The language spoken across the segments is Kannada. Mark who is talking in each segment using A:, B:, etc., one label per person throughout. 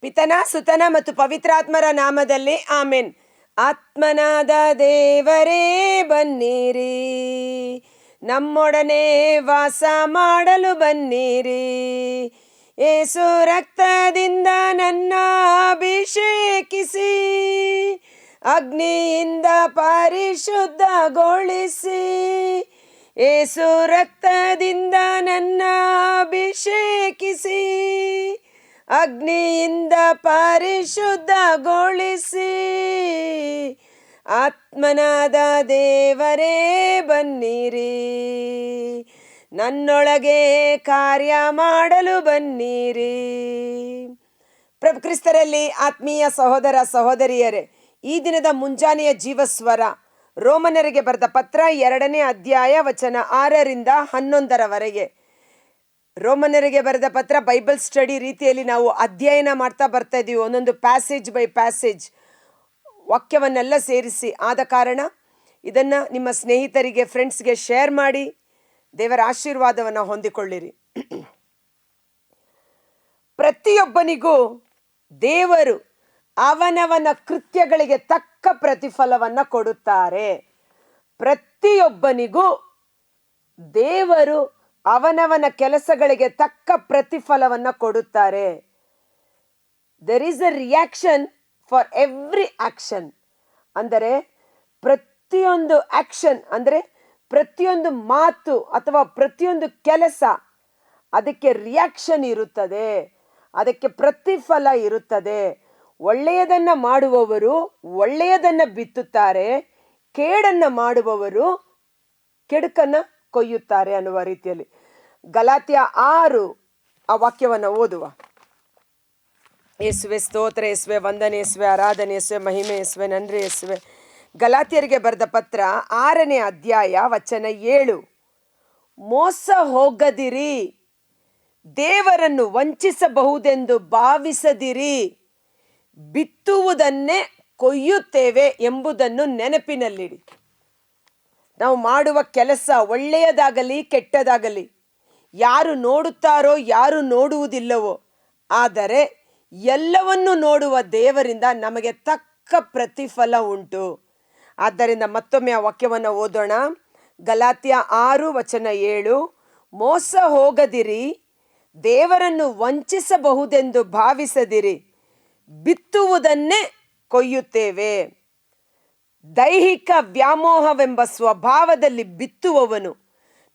A: ಪಿತನ, ಸುತನ ಮತ್ತು ಪವಿತ್ರಾತ್ಮರ ನಾಮದಲ್ಲಿ ಆಮೆನ್. ಆತ್ಮನಾದ ದೇವರೇ, ಬನ್ನಿರಿ. ನಮ್ಮೊಡನೆ ವಾಸ ಮಾಡಲು ಬನ್ನಿರಿ. ಏಸು ರಕ್ತದಿಂದ ನನ್ನ ಅಭಿಷೇಕಿಸಿ, ಅಗ್ನಿಯಿಂದ ಪರಿಶುದ್ಧಗೊಳಿಸಿ, ಏಸು ರಕ್ತದಿಂದ ನನ್ನ ಅಭಿಷೇಕಿಸಿ ಅಗ್ನಿಯಿಂದ ಪರಿಶುದ್ಧಗೊಳಿಸಿ. ಆತ್ಮನಾದ ದೇವರೇ, ಬನ್ನಿರಿ. ನನ್ನೊಳಗೆ ಕಾರ್ಯ ಮಾಡಲು ಬನ್ನಿರಿ. ಪ್ರಭು ಕ್ರಿಸ್ತರಲ್ಲಿ ಆತ್ಮೀಯ ಸಹೋದರ ಸಹೋದರಿಯರೇ, ಈ ದಿನದ ಮುಂಜಾನೆಯ ಜೀವಸ್ವರ, ರೋಮನರಿಗೆ ಬರೆದ ಪತ್ರ ಎರಡನೇ ಅಧ್ಯಾಯ ವಚನ ಆರರಿಂದ ಹನ್ನೊಂದರವರೆಗೆ. ರೋಮನರಿಗೆ ಬರೆದ ಪತ್ರ ಬೈಬಲ್ ಸ್ಟಡಿ ರೀತಿಯಲ್ಲಿ ನಾವು ಅಧ್ಯಯನ ಮಾಡ್ತಾ ಬರ್ತಾ ಇದ್ದೀವಿ ಒಂದೊಂದು ಪ್ಯಾಸೇಜ್ ಬೈ ಪ್ಯಾಸೇಜ್ ವಾಕ್ಯವನ್ನೆಲ್ಲ ಸೇರಿಸಿ. ಆದ ಕಾರಣ ಇದನ್ನು ನಿಮ್ಮ ಸ್ನೇಹಿತರಿಗೆ ಫ್ರೆಂಡ್ಸ್ಗೆ ಶೇರ್ ಮಾಡಿ, ದೇವರ ಆಶೀರ್ವಾದವನ್ನು ಹೊಂದಿಕೊಳ್ಳಿರಿ. ಪ್ರತಿಯೊಬ್ಬನಿಗೂ ದೇವರು ಅವನವನ ಕೃತ್ಯಗಳಿಗೆ ತಕ್ಕ ಪ್ರತಿಫಲವನ್ನು ಕೊಡುತ್ತಾರೆ. ಪ್ರತಿಯೊಬ್ಬನಿಗೂ ದೇವರು ಅವನವನ ಕೆಲಸಗಳಿಗೆ ತಕ್ಕ ಪ್ರತಿಫಲವನ್ನು ಕೊಡುತ್ತಾರೆ. There is a reaction for every action ಅಂದರೆ ಪ್ರತಿಯೊಂದು ಆಕ್ಷನ್ ಅಂದರೆ ಪ್ರತಿಯೊಂದು ಮಾತು ಅಥವಾ ಪ್ರತಿಯೊಂದು ಕೆಲಸ ಅದಕ್ಕೆ ರಿಯಾಕ್ಷನ್ ಇರುತ್ತದೆ. ಅದಕ್ಕೆ ಪ್ರತಿಫಲ ಇರುತ್ತದೆ. ಒಳ್ಳೆಯದನ್ನು ಮಾಡುವವರು ಒಳ್ಳೆಯದನ್ನು ಬಿತ್ತುತ್ತಾರೆ, ಕೇಡನ್ನು ಮಾಡುವವರು ಕೆಡುಕನ್ನ ಕೊಯ್ಯುತ್ತಾರೆ ಅನ್ನುವ ರೀತಿಯಲ್ಲಿ. ಗಲಾತ್ಯ ಆರು ಆ ವಾಕ್ಯವನ್ನು ಓದುವ. ಯೇಸುವೆ ಸ್ತೋತ್ರ ಯೇಸುವೆ ವಂದನೆ ಯೇಸುವೆ ಆರಾಧನೆ ಯೇಸುವೆ ಮಹಿಮೆ ಯೇಸುವೆ ನನ್ರಿ ಯೇಸುವೆ ಗಲಾತಿಯರಿಗೆ ಬರೆದ ಪತ್ರ ಆರನೇ ಅಧ್ಯಾಯ ವಚನ ಏಳು. ಮೋಸ ಹೋಗದಿರಿ. ದೇವರನ್ನು ವಂಚಿಸಬಹುದೆಂದು ಭಾವಿಸದಿರಿ. ಬಿತ್ತುವುದನ್ನೇ ಕೊಯ್ಯುತ್ತೇವೆ ಎಂಬುದನ್ನು ನೆನಪಿನಲ್ಲಿಡಿ. ನಾವು ಮಾಡುವ ಕೆಲಸ ಒಳ್ಳೆಯದಾಗಲಿ ಕೆಟ್ಟದಾಗಲಿ, ಯಾರು ನೋಡುತ್ತಾರೋ, ಯಾರು ನೋಡುವುದಿಲ್ಲವೋ, ಆದರೆ ಎಲ್ಲವನ್ನು ನೋಡುವ ದೇವರಿಂದ ನಮಗೆ ತಕ್ಕ ಪ್ರತಿಫಲ ಉಂಟು. ಆದ್ದರಿಂದ ಮತ್ತೊಮ್ಮೆ ಆ ವಾಕ್ಯವನ್ನು ಓದೋಣ. ಗಲಾತ್ಯ ಆರು ವಚನ ಏಳು, ಮೋಸ ಹೋಗದಿರಿ, ದೇವರನ್ನು ವಂಚಿಸಬಹುದೆಂದು ಭಾವಿಸದಿರಿ, ಬಿತ್ತುವುದನ್ನೇ ಕೊಯ್ಯುತ್ತೇವೆ. ದೈಹಿಕ ವ್ಯಾಮೋಹವೆಂಬ ಸ್ವಭಾವದಲ್ಲಿ ಬಿತ್ತುವವನು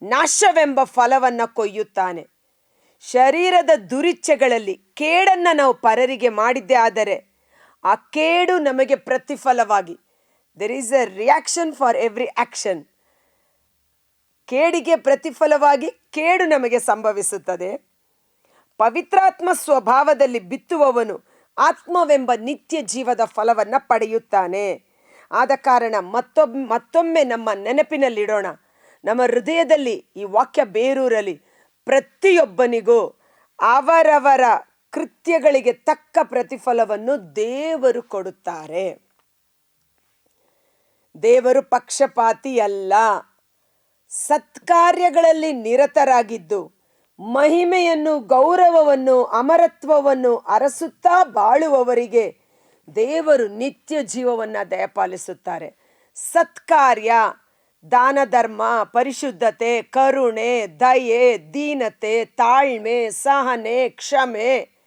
A: ನಾಶವೆಂಬ ಫಲವನ್ನು ಕೊಯ್ಯುತ್ತಾನೆ. ಶರೀರದ ದುರಿಚ್ಛೆಗಳಲ್ಲಿ ಕೇಡನ್ನು ನಾವು ಪರರಿಗೆ ಮಾಡಿದ್ದೇ ಆದರೆ ಆ ಕೇಡು ನಮಗೆ ಪ್ರತಿಫಲವಾಗಿ there is a reaction for every action ಕೇಡಿಗೆ ಪ್ರತಿಫಲವಾಗಿ ಕೇಡು ನಮಗೆ ಸಂಭವಿಸುತ್ತದೆ. ಪವಿತ್ರಾತ್ಮ ಸ್ವಭಾವದಲ್ಲಿ ಬಿತ್ತುವವನು ಆತ್ಮವೆಂಬ ನಿತ್ಯ ಜೀವದ ಫಲವನ್ನು ಪಡೆಯುತ್ತಾನೆ. ಆದ ಕಾರಣ ಮತ್ತೊಬ್, ಮತ್ತೊಮ್ಮೆ ನಮ್ಮ ನೆನಪಿನಲ್ಲಿಡೋಣ. ನಮ್ಮ ಹೃದಯದಲ್ಲಿ ಈ ವಾಕ್ಯ ಬೇರೂರಲಿ. ಪ್ರತಿಯೊಬ್ಬನಿಗೂ ಅವರವರ ಕೃತ್ಯಗಳಿಗೆ ತಕ್ಕ ಪ್ರತಿಫಲವನ್ನು ದೇವರು ಕೊಡುತ್ತಾರೆ. ದೇವರು ಪಕ್ಷಪಾತಿ ಅಲ್ಲ ಸತ್ಕಾರ್ಯಗಳಲ್ಲಿ ನಿರತರಾಗಿದ್ದು ಮಹಿಮೆಯನ್ನು, ಗೌರವವನ್ನು, ಅಮರತ್ವವನ್ನು ಅರಸುತ್ತಾ ಬಾಳುವವರಿಗೆ ದೇವರು ನಿತ್ಯ ಜೀವವನ್ನು ದಯಪಾಲಿಸುತ್ತಾರೆ. ಸತ್ಕಾರ್ಯ ದಾನ ಧರ್ಮ ಪರಿಶುದ್ಧತೆ, ಕರುಣೆ, ದಯೆ, ದೀನತೆ, ತಾಳ್ಮೆ, ಸಹನೆ, ಕ್ಷಮೆ.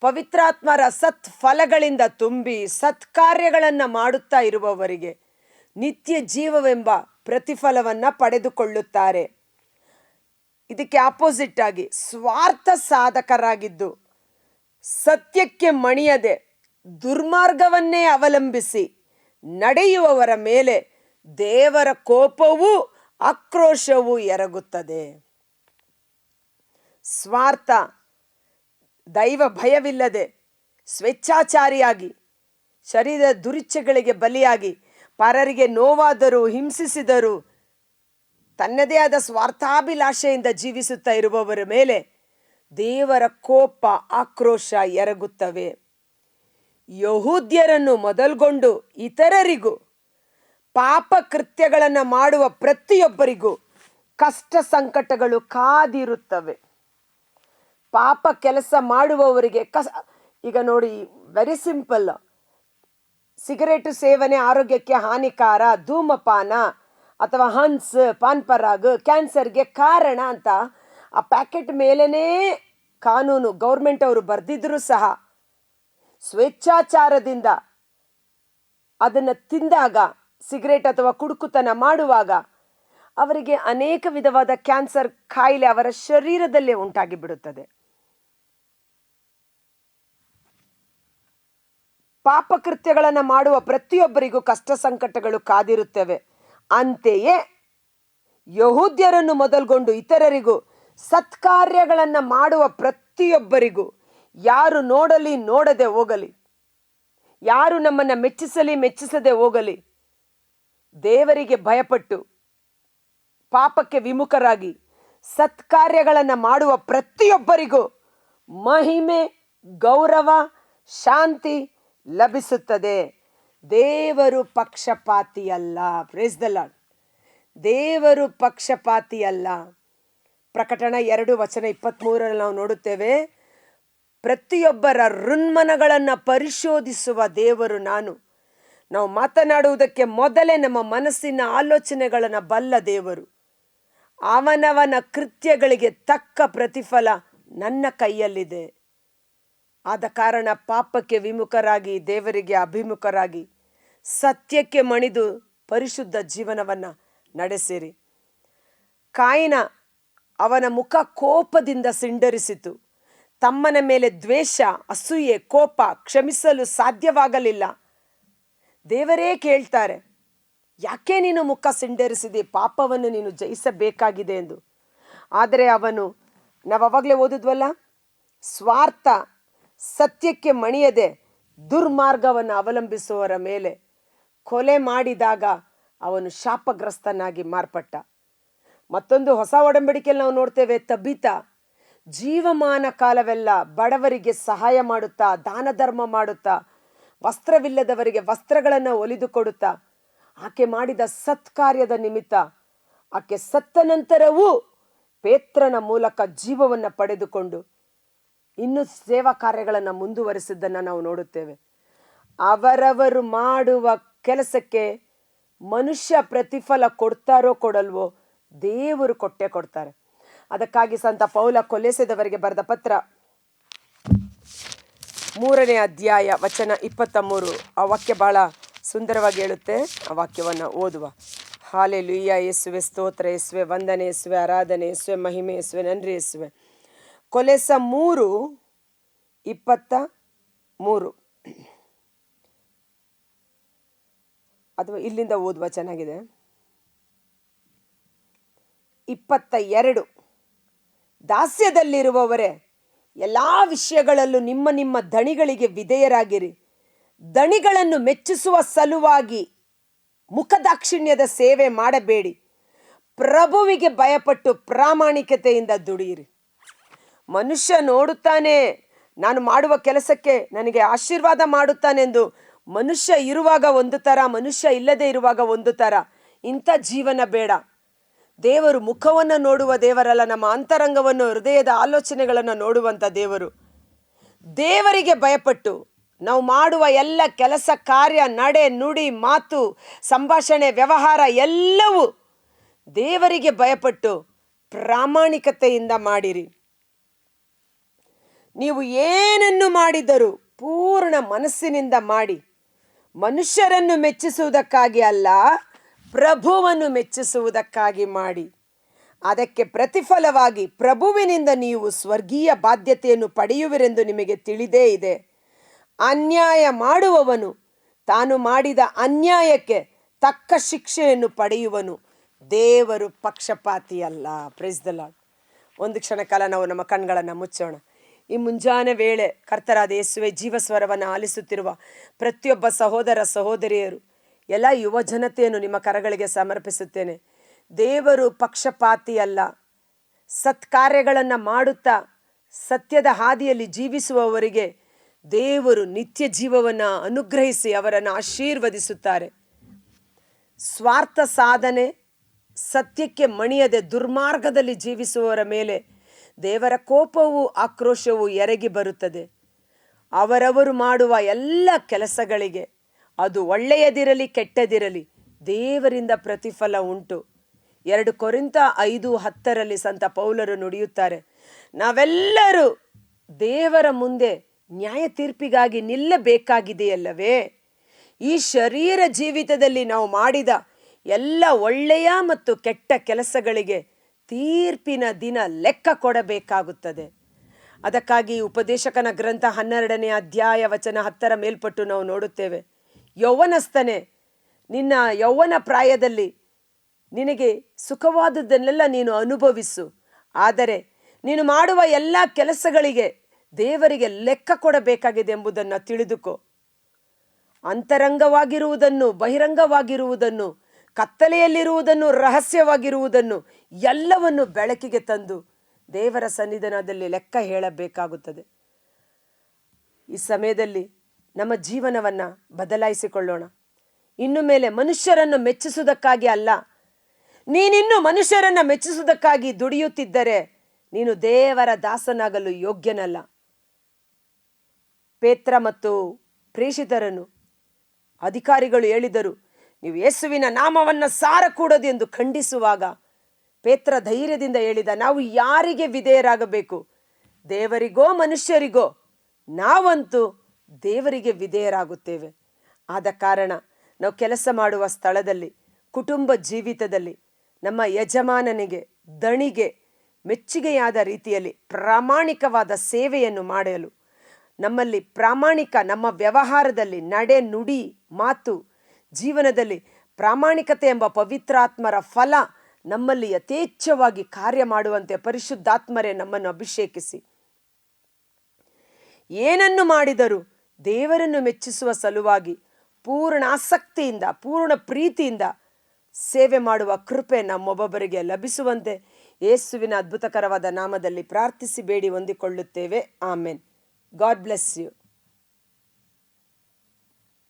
A: ಪವಿತ್ರಾತ್ಮರ ಸತ್ ಫಲಗಳಿಂದ ತುಂಬಿ ಸತ್ಕಾರ್ಯಗಳನ್ನು ಮಾಡುತ್ತಾ ಇರುವವರಿಗೆ ನಿತ್ಯ ಜೀವವೆಂಬ ಪ್ರತಿಫಲವನ್ನು ಪಡೆದುಕೊಳ್ಳುತ್ತಾರೆ. ಇದಕ್ಕೆ ಆಪೋಸಿಟ್ ಆಗಿ ಸ್ವಾರ್ಥ ಸಾಧಕರಾಗಿದ್ದು ಸತ್ಯಕ್ಕೆ ಮಣಿಯದೆ ದುರ್ಮಾರ್ಗವನ್ನೇ ಅವಲಂಬಿಸಿ ನಡೆಯುವವರ ಮೇಲೆ ದೇವರ ಕೋಪವೂ ಆಕ್ರೋಶವೂ ಎರಗುತ್ತದೆ. ಸ್ವಾರ್ಥ, ದೈವ ಭಯವಿಲ್ಲದೆ ಸ್ವೇಚ್ಛಾಚಾರಿಯಾಗಿ ಶರೀರ ದುರಿಚ್ಛೆಗಳಿಗೆ ಬಲಿಯಾಗಿ, ಪರರಿಗೆ ನೋವಾದರೂ, ಹಿಂಸಿಸಿದರೂ, ತನ್ನದೇ ಆದ ಸ್ವಾರ್ಥಾಭಿಲಾಷೆಯಿಂದ ಜೀವಿಸುತ್ತಾ ಇರುವವರ ಮೇಲೆ ದೇವರ ಕೋಪ, ಆಕ್ರೋಶ ಎರಗುತ್ತವೆ. ಯಹೂದ್ಯರನ್ನು ಮೊದಲ್ಗೊಂಡು ಇತರರಿಗೂ ಪಾಪ ಕೃತ್ಯಗಳನ್ನು ಮಾಡುವ ಪ್ರತಿಯೊಬ್ಬರಿಗೂ ಕಷ್ಟ ಸಂಕಟಗಳು ಕಾದಿರುತ್ತವೆ. ಪಾಪ ಕೆಲಸ ಮಾಡುವವರಿಗೆ ಕಸ, ಈಗ ನೋಡಿ ವೆರಿ ಸಿಂಪಲ್ ಸಿಗರೇಟು ಸೇವನೆ ಆರೋಗ್ಯಕ್ಕೆ ಹಾನಿಕಾರ, ಧೂಮಪಾನ ಅಥವಾ ಹನ್ಸ್ ಪಾನ್ ಪರಾಗ್ ಕ್ಯಾನ್ಸರ್ಗೆ ಕಾರಣ ಅಂತ ಆ ಪ್ಯಾಕೆಟ್ ಮೇಲೇ ಕಾನೂನು, ಗೌರ್ಮೆಂಟ್ ಅವರು ಬರೆದಿದ್ದರೂ ಸಹ ಸ್ವೇಚ್ಛಾಚಾರದಿಂದ ಅದನ್ನು ತಿಂದಾಗ, ಸಿಗರೇಟ್ ಅಥವಾ ಕುಡುಕುತನ ಮಾಡುವಾಗ ಅವರಿಗೆ ಅನೇಕ ವಿಧವಾದ ಕ್ಯಾನ್ಸರ್ ಕಾಯಿಲೆ ಅವರ ಶರೀರದಲ್ಲೇ ಉಂಟಾಗಿ ಬಿಡುತ್ತದೆ ಪಾಪಕೃತ್ಯಗಳನ್ನು ಮಾಡುವ ಪ್ರತಿಯೊಬ್ಬರಿಗೂ ಕಷ್ಟ ಸಂಕಟಗಳು ಕಾದಿರುತ್ತವೆ. ಅಂತೆಯೇ ಯಹೂದ್ಯರನ್ನು ಮೊದಲ್ಗೊಂಡು ಇತರರಿಗೂ ಸತ್ಕಾರ್ಯಗಳನ್ನು ಮಾಡುವ ಪ್ರತಿಯೊಬ್ಬರಿಗೂ ಯಾರು ನೋಡಲಿ, ನೋಡದೆ ಹೋಗಲಿ. ಯಾರು ನಮ್ಮನ್ನು ಮೆಚ್ಚಿಸಲಿ, ಮೆಚ್ಚಿಸದೆ ಹೋಗಲಿ. ದೇವರಿಗೆ ಭಯಪಟ್ಟು, ಪಾಪಕ್ಕೆ ವಿಮುಖರಾಗಿ, ಸತ್ಕಾರ್ಯಗಳನ್ನು ಮಾಡುವ ಪ್ರತಿಯೊಬ್ಬರಿಗೂ ಮಹಿಮೆ, ಗೌರವ, ಶಾಂತಿ ಲಭಿಸುತ್ತದೆ. ದೇವರು ಪಕ್ಷಪಾತಿಯಲ್ಲ. ಪ್ರೇಸ್ ದ ದೇವರು ಪಕ್ಷಪಾತಿಯಲ್ಲ. ಪ್ರಕಟಣ ಎರಡು, ವಚನ ಇಪ್ಪತ್ತ್ಮೂರರಲ್ಲಿ ನಾವು ನೋಡುತ್ತೇವೆ. ಪ್ರತಿಯೊಬ್ಬರ ಋಣ್ಮನಗಳನ್ನು ಪರಿಶೋಧಿಸುವ ದೇವರು ನಾನು. ನಾವು ಮಾತನಾಡುವುದಕ್ಕೆ ಮೊದಲೇ ನಮ್ಮ ಮನಸ್ಸಿನ ಆಲೋಚನೆಗಳನ್ನು ಬಲ್ಲ ದೇವರು. ಅವನವನ ಕೃತ್ಯಗಳಿಗೆ ತಕ್ಕ ಪ್ರತಿಫಲ ನನ್ನ ಕೈಯಲ್ಲಿದೆ. ಆದ ಕಾರಣ ಪಾಪಕ್ಕೆ ವಿಮುಖರಾಗಿ, ದೇವರಿಗೆ ಅಭಿಮುಖರಾಗಿ, ಸತ್ಯಕ್ಕೆ ಮಣಿದು ಪರಿಶುದ್ಧ ಜೀವನವನ್ನು ನಡೆಸಿರಿ. ಕಾಯಿನ ಅವನ ಮುಖ ಕೋಪದಿಂದ ಸಿಂಡರಿಸಿತು. ತಮ್ಮನ ಮೇಲೆ ದ್ವೇಷ, ಅಸೂಯೆ, ಕೋಪ ಕ್ಷಮಿಸಲು ಸಾಧ್ಯವಾಗಲಿಲ್ಲ. ದೇವರೇ ಕೇಳ್ತಾರೆ, ಯಾಕೆ ನೀನು ಮುಖ ಸಿಂಡರಿಸಿದೆ? ಪಾಪವನ್ನು ನೀನು ಜಯಿಸಬೇಕಾಗಿದೆ ಎಂದು. ಆದರೆ ಅವನು, ನಾವು ಅವಾಗಲೇ ಓದಿದ್ವಲ್ಲ? ಸ್ವಾರ್ಥ ಸತ್ಯಕ್ಕೆ ಮಣಿಯದೆ ದುರ್ಮಾರ್ಗವನ್ನು ಅವಲಂಬಿಸುವವರ ಮೇಲೆ ಕೊಲೆ ಮಾಡಿದಾಗ ಅವನು ಶಾಪಗ್ರಸ್ತನಾಗಿ ಮಾರ್ಪಟ್ಟ. ಮತ್ತೊಂದು ಹೊಸ ಒಡಂಬಡಿಕೆಯಲ್ಲಿ ನಾವು ನೋಡ್ತೇವೆ, ತಬಿತ. ಜೀವಮಾನ ಕಾಲವೆಲ್ಲ ಬಡವರಿಗೆ ಸಹಾಯ ಮಾಡುತ್ತಾ ದಾನ ಧರ್ಮ ಮಾಡುತ್ತಾ, ವಸ್ತ್ರವಿಲ್ಲದವರಿಗೆ ವಸ್ತ್ರಗಳನ್ನು ಒಲಿದು ಕೊಡುತ್ತಾ, ಆಕೆ ಮಾಡಿದ ಸತ್ಕಾರ್ಯದ ನಿಮಿತ್ತ ಆಕೆ ಸತ್ತ ನಂತರವೂ ಪೇತ್ರನ ಮೂಲಕ ಜೀವವನ್ನು ಪಡೆದುಕೊಂಡು ಇನ್ನೂ ಸೇವಾ ಕಾರ್ಯಗಳನ್ನು ಮುಂದುವರಿಸಿದ್ದನ್ನು ನಾವು ನೋಡುತ್ತೇವೆ. ಅವರವರು ಮಾಡುವ ಕೆಲಸಕ್ಕೆ ಮನುಷ್ಯ ಪ್ರತಿಫಲ ಕೊಡ್ತಾರೋ ಕೊಡಲ್ವೋ ದೇವರು ಕೊಟ್ಟೆ ಕೊಡ್ತಾರೆ. ಅದಕ್ಕಾಗಿ ಸಂತ ಪೌಲ ಕೊಲೆಸೆದವರಿಗೆ ಬರೆದ ಪತ್ರ. ಮೂರನೇ ಅಧ್ಯಾಯ ವಚನ ಇಪ್ಪತ್ತ ಮೂರು ಆ ವಾಕ್ಯ ಬಹಳ ಸುಂದರವಾಗಿ ಹೇಳುತ್ತೆ. ಆ ವಾಕ್ಯವನ್ನು ಓದುವ. ಹಾಲೆ ಲುಯ್ಯ ಯೇಸುವೆ, ಸ್ತೋತ್ರ, ಯೇಸುವೆ, ವಂದನೆ, ಯೇಸುವೆ, ಆರಾಧನೆ, ಯೇಸುವೆ, ಮಹಿಮೆ, ಯೇಸುವೆ, ನನ್ರಿ, ಯೇಸುವೆ. ಕೊಲೆಸ ಮೂರು, ಇಪ್ಪತ್ತ ಮೂರು. ಅಥವಾ ಇಲ್ಲಿಂದ ಓದುವ ಚೆನ್ನಾಗಿದೆ. ಇಪ್ಪತ್ತ ಎರಡು. ದಾಸ್ಯದಲ್ಲಿರುವವರೇ, ಎಲ್ಲ ವಿಷಯಗಳಲ್ಲೂ ನಿಮ್ಮ ನಿಮ್ಮ ದಣಿಗಳಿಗೆ ವಿಧೇಯರಾಗಿರಿ. ದಣಿಗಳನ್ನು ಮೆಚ್ಚಿಸುವ ಸಲುವಾಗಿ ಮುಖದಾಕ್ಷಿಣ್ಯದ ಸೇವೆ ಮಾಡಬೇಡಿ. ಪ್ರಭುವಿಗೆ ಭಯಪಟ್ಟು ಪ್ರಾಮಾಣಿಕತೆಯಿಂದ ದುಡಿಯಿರಿ. ಮನುಷ್ಯ ನೋಡುತ್ತಾನೆ, ನಾನು ಮಾಡುವ ಕೆಲಸಕ್ಕೆ ನನಗೆ ಆಶೀರ್ವಾದ ಮಾಡುತ್ತಾನೆಂದು ಮನುಷ್ಯ ಇರುವಾಗ ಒಂದು ಥರ, ಮನುಷ್ಯ ಇಲ್ಲದೆ ಇರುವಾಗ ಒಂದು ಥರ, ಇಂಥ ಜೀವನ ಬೇಡ. ದೇವರು ಮುಖವನ್ನು ನೋಡುವ ದೇವರಲ್ಲ, ನಮ್ಮ ಅಂತರಂಗವನ್ನು, ಹೃದಯದ ಆಲೋಚನೆಗಳನ್ನು ನೋಡುವಂಥ ದೇವರು. ದೇವರಿಗೆ ಭಯಪಟ್ಟು ನಾವು ಮಾಡುವ ಎಲ್ಲ ಕೆಲಸ, ಕಾರ್ಯ, ನಡೆ, ನುಡಿ, ಮಾತು, ಸಂಭಾಷಣೆ, ವ್ಯವಹಾರ ಎಲ್ಲವೂ ದೇವರಿಗೆ ಭಯಪಟ್ಟು ಪ್ರಾಮಾಣಿಕತೆಯಿಂದ ಮಾಡಿರಿ. ನೀವು ಏನನ್ನು ಮಾಡಿದರೂ ಪೂರ್ಣ ಮನಸ್ಸಿನಿಂದ ಮಾಡಿ. ಮನುಷ್ಯರನ್ನು ಮೆಚ್ಚಿಸುವುದಕ್ಕಾಗಿ ಅಲ್ಲ ಪ್ರಭುವನ್ನು ಮೆಚ್ಚಿಸುವುದಕ್ಕಾಗಿ ಮಾಡಿ. ಅದಕ್ಕೆ ಪ್ರತಿಫಲವಾಗಿ ಪ್ರಭುವಿನಿಂದ ನೀವು ಸ್ವರ್ಗೀಯ ಬಾಧ್ಯತೆಯನ್ನು ಪಡೆಯುವಿರೆಂದು ನಿಮಗೆ ತಿಳಿದೇ ಇದೆ. ಅನ್ಯಾಯ ಮಾಡುವವನು ತಾನು ಮಾಡಿದ ಅನ್ಯಾಯಕ್ಕೆ ತಕ್ಕ ಶಿಕ್ಷೆಯನ್ನು ಪಡೆಯುವನು ದೇವರು ಪಕ್ಷಪಾತಿಯಲ್ಲ. ಲಾರ್ಡ್ ಒಂದು ಕ್ಷಣ ಕಾಲ ನಾವು ನಮ್ಮ ಕಣ್ಗಳನ್ನು ಮುಚ್ಚೋಣ. ಈ ಮುಂಜಾನೆ ವೇಳೆ ಕರ್ತರಾದ ಯೇಸುವೆ ಜೀವಸ್ವರವನ್ನು ಆಲಿಸುತ್ತಿರುವ ಪ್ರತಿಯೊಬ್ಬ ಸಹೋದರ ಸಹೋದರಿಯರು ಎಲ್ಲ ಯುವ ಜನತೆಯನ್ನು ನಿಮ್ಮ ಕರಗಳಿಗೆ ಸಮರ್ಪಿಸುತ್ತೇನೆ. ದೇವರು ಪಕ್ಷಪಾತಿ ಅಲ್ಲ ಸತ್ಕಾರ್ಯಗಳನ್ನು ಮಾಡುತ್ತಾ ಸತ್ಯದ ಹಾದಿಯಲ್ಲಿ ಜೀವಿಸುವವರಿಗೆ ದೇವರು ನಿತ್ಯ ಜೀವವನ್ನು ಅನುಗ್ರಹಿಸಿ ಅವರನ್ನು ಆಶೀರ್ವದಿಸುತ್ತಾರೆ. ಸ್ವಾರ್ಥ ಸಾಧನೆ ಸತ್ಯಕ್ಕೆ ಮಣಿಯದೆ ದುರ್ಮಾರ್ಗದಲ್ಲಿ ಜೀವಿಸುವವರ ಮೇಲೆ ದೇವರ ಕೋಪವು ಆಕ್ರೋಶವು ಎರಗಿ ಬರುತ್ತದೆ. ಅವರವರು ಮಾಡುವ ಎಲ್ಲ ಕೆಲಸಗಳಿಗೆ ಅದು ಒಳ್ಳೆಯದಿರಲಿ ಕೆಟ್ಟದಿರಲಿ ದೇವರಿಂದ ಪ್ರತಿಫಲ ಉಂಟು. ಎರಡು ಕೊರಿಂತ ಐದು ಹತ್ತರಲ್ಲಿ ಸಂತ ಪೌಲರು ನುಡಿಯುತ್ತಾರೆ, ನಾವೆಲ್ಲರೂ ದೇವರ ಮುಂದೆ ನ್ಯಾಯ ತೀರ್ಪಿಗಾಗಿ ನಿಲ್ಲಬೇಕಾಗಿದೆಯಲ್ಲವೇ? ಈ ಶರೀರ ಜೀವಿತದಲ್ಲಿ ನಾವು ಮಾಡಿದ ಎಲ್ಲ ಒಳ್ಳೆಯ ಮತ್ತು ಕೆಟ್ಟ ಕೆಲಸಗಳಿಗೆ ತೀರ್ಪಿನ ದಿನ ಲೆಕ್ಕ ಕೊಡಬೇಕಾಗುತ್ತದೆ. ಅದಕ್ಕಾಗಿ ಉಪದೇಶಕನ ಗ್ರಂಥ ಹನ್ನೆರಡನೇ ಅಧ್ಯಾಯ ವಚನ ಹತ್ತರ ಮೇಲ್ಪಟ್ಟು ನಾವು ನೋಡುತ್ತೇವೆ. ಯೌವನಸ್ಥನೆ, ನಿನ್ನ ಯೌವನ ಪ್ರಾಯದಲ್ಲಿ ನಿನಗೆ ಸುಖವಾದದ್ದನ್ನೆಲ್ಲ ನೀನು ಅನುಭವಿಸು. ಆದರೆ ನೀನು ಮಾಡುವ ಎಲ್ಲ ಕೆಲಸಗಳಿಗೆ ದೇವರಿಗೆ ಲೆಕ್ಕ ಕೊಡಬೇಕಾಗಿದೆ ಎಂಬುದನ್ನು ತಿಳಿದುಕೋ. ಅಂತರಂಗವಾಗಿರುವುದನ್ನು, ಬಹಿರಂಗವಾಗಿರುವುದನ್ನು, ಕತ್ತಲೆಯಲ್ಲಿರುವುದನ್ನು, ರಹಸ್ಯವಾಗಿರುವುದನ್ನು ಎಲ್ಲವನ್ನು ಬೆಳಕಿಗೆ ತಂದು ದೇವರ ಸನ್ನಿಧಾನದಲ್ಲಿ ಲೆಕ್ಕ ಹೇಳಬೇಕಾಗುತ್ತದೆ. ಈ ಸಮಯದಲ್ಲಿ ನಮ್ಮ ಜೀವನವನ್ನು ಬದಲಾಯಿಸಿಕೊಳ್ಳೋಣ. ಇನ್ನು ಮೇಲೆ ಮನುಷ್ಯರನ್ನು ಮೆಚ್ಚಿಸುವುದಕ್ಕಾಗಿ ಅಲ್ಲ, ನೀನಿನ್ನು ಮನುಷ್ಯರನ್ನು ಮೆಚ್ಚಿಸುವುದಕ್ಕಾಗಿ ದುಡಿಯುತ್ತಿದ್ದರೆ ನೀನು ದೇವರ ದಾಸನಾಗಲು ಯೋಗ್ಯನಲ್ಲ. ಪೇತ್ರ ಮತ್ತು ಪ್ರೇಷಿತರನ್ನು ಅಧಿಕಾರಿಗಳು ಹೇಳಿದರು, ನೀವು ಯೇಸುವಿನ ನಾಮವನ್ನು ಸಾರಕೂಡದು ಎಂದು ಖಂಡಿಸುವಾಗ ಪೇತ್ರ ಧೈರ್ಯದಿಂದ ಹೇಳಿದ, ನಾವು ಯಾರಿಗೆ ವಿಧೇಯರಾಗಬೇಕು? ದೇವರಿಗೋ ಮನುಷ್ಯರಿಗೋ? ನಾವಂತೂ ದೇವರಿಗೆ ವಿಧೇಯರಾಗುತ್ತೇವೆ. ಆದ ಕಾರಣ ನಾವು ಕೆಲಸ ಮಾಡುವ ಸ್ಥಳದಲ್ಲಿ, ಕುಟುಂಬ ಜೀವಿತದಲ್ಲಿ, ನಮ್ಮ ಯಜಮಾನನಿಗೆ, ದಣಿಗೆ, ಮೆಚ್ಚುಗೆಯಾದ ರೀತಿಯಲ್ಲಿ ಪ್ರಾಮಾಣಿಕವಾದ ಸೇವೆಯನ್ನು ಮಾಡಲು, ನಮ್ಮಲ್ಲಿ ಪ್ರಾಮಾಣಿಕ, ನಮ್ಮ ವ್ಯವಹಾರದಲ್ಲಿ ನಡೆ ನುಡಿ ಮಾತು, ಜೀವನದಲ್ಲಿ ಪ್ರಾಮಾಣಿಕತೆ ಎಂಬ ಪವಿತ್ರಾತ್ಮರ ಫಲ ನಮ್ಮಲ್ಲಿ ಯಥೇಚ್ಛವಾಗಿ ಕಾರ್ಯ ಮಾಡುವಂತೆ ಪರಿಶುದ್ಧಾತ್ಮರೇ ನಮ್ಮನ್ನು ಅಭಿಷೇಕಿಸಿ. ಏನನ್ನು ಮಾಡಿದರೂ ದೇವರನ್ನು ಮೆಚ್ಚಿಸುವ ಸಲುವಾಗಿ ಪೂರ್ಣ ಆಸಕ್ತಿಯಿಂದ, ಪೂರ್ಣ ಪ್ರೀತಿಯಿಂದ ಸೇವೆ ಮಾಡುವ ಕೃಪೆ ನಮ್ಮೊಬ್ಬೊಬ್ಬರಿಗೆ ಲಭಿಸುವಂತೆ ಯೇಸುವಿನ ಅದ್ಭುತಕರವಾದ ನಾಮದಲ್ಲಿ ಪ್ರಾರ್ಥಿಸಿ ಬೇಡಿ ಹೊಂದಿಕೊಳ್ಳುತ್ತೇವೆ. ಆಮೇನ್. God bless you.